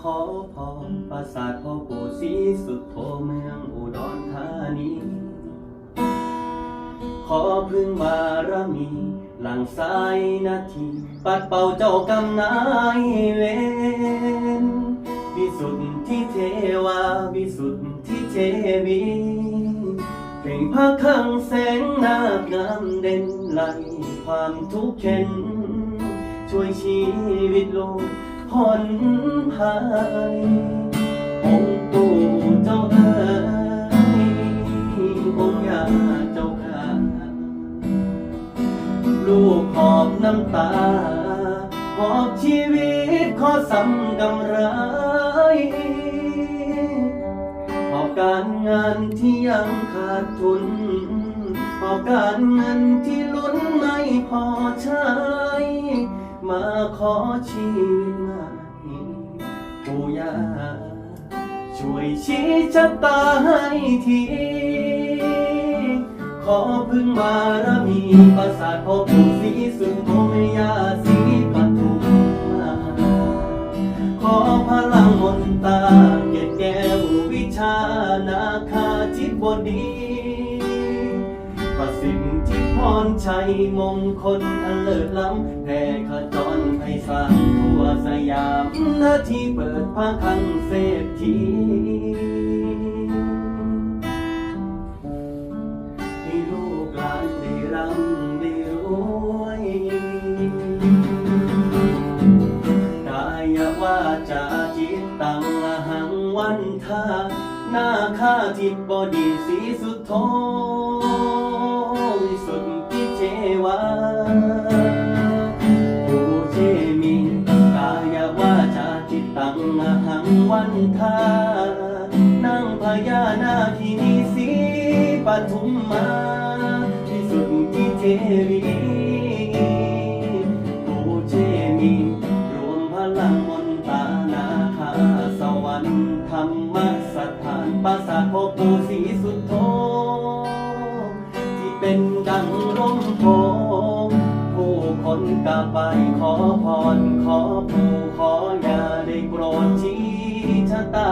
ขอพรปราสาทพ่อปู่ศรีสุดโทเมืองอุดรธานี ขอพึ่งบารมี หลังสายนาที ปัดเป่าเจ้ากรรมนายเวรวิสุทธิเทวาวิสุทธิเทวีเพ่งพระขังแสงนาคงามเด่นไหลความทุกข์เข็น ช่วยชีวิตลูก พ้นภัยองค์ปู่เจ้าเอ๋ยองค์ยาเจ้าข้าลูกหอบน้ำตา หอบชีวิตขอซ้ำกำไรหอบการงานที่ยังขาดทุนหอบการเงินที่ลุ้นไม่พอใช้ มาขอชีวิตใหม่ปู่ย่าช่วยชี้ชะตาให้ที ขอพึ่งบารมีปราสาทพ่อปู่ศรีสุโธแม่ย่าศรีปทุมมาขอพลังมนตาเกตแก้ววิชานาคาจิตบดี รชัยมงคลอันเลิศล้ำแผ่ขจรไพศาลทั่วสยามนาที่เปิดพระคลังเศรษฐีให้ลูกหลานได้ร่ำได้รวยกายวาจาจิตตังอหังวันทาหน้าข้าทิพบดีสีสุดโท ตตังอหังวันทานั่งพญานาคีนีสีปทุมมาที่สุดที่เทวีผู้เจมีรวมพลังมนตานาคาสวรรค์ธรรมสถานปราสาทพ่อปู่ศรีสุดโธ คนกราบไปขอพรขอปู่ขออย่าได้โปรดชี้ชะตา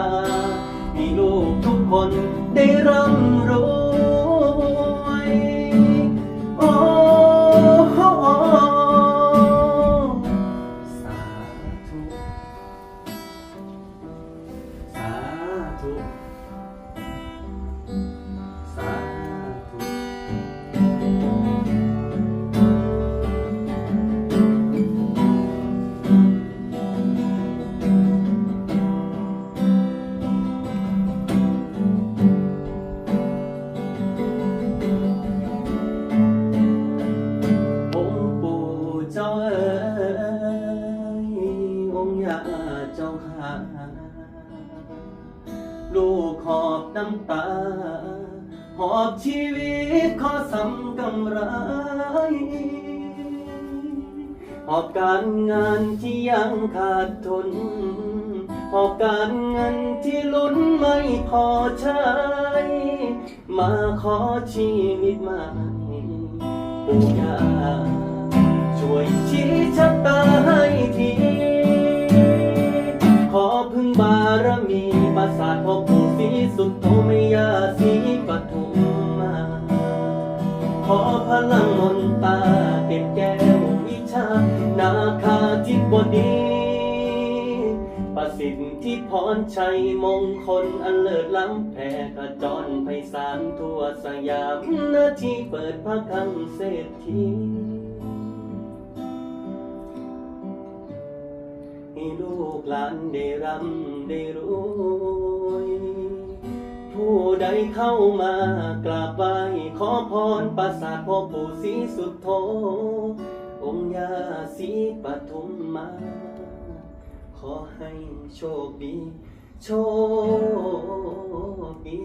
มีลูกทุกคนได้ร่ำรวย น้ำตา หอบชีวิตขอสำกำไร หอบการงานที่ยังขาดทุน หอบการเงินที่ลุ้นไม่พอใช้ มาขอชีวิตใหม่ปู่ย่าช่วยชี้ชะตาให้ทีขอพึ่งบารมีปราสาทพ่อปู่ศรีสุโลังมนตาเก็บแก้ววิชา นาคาทิบดี ประสิทธิพรชัยมงคลอันเลิศล้ำแผ่กระจรไพศาลทั่วสยามหน้าที่เปิดพระคังเศรษฐีให้ลูกหลานได้รำได้รู้ ใดเข้ามากราบไหว้ขอพรประสาทพ่อปู่ศรีสุดโทองค์ยาศรีปฐุมมา ขอให้โชคดี โชคดี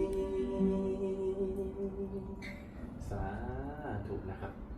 สาธุนะครับ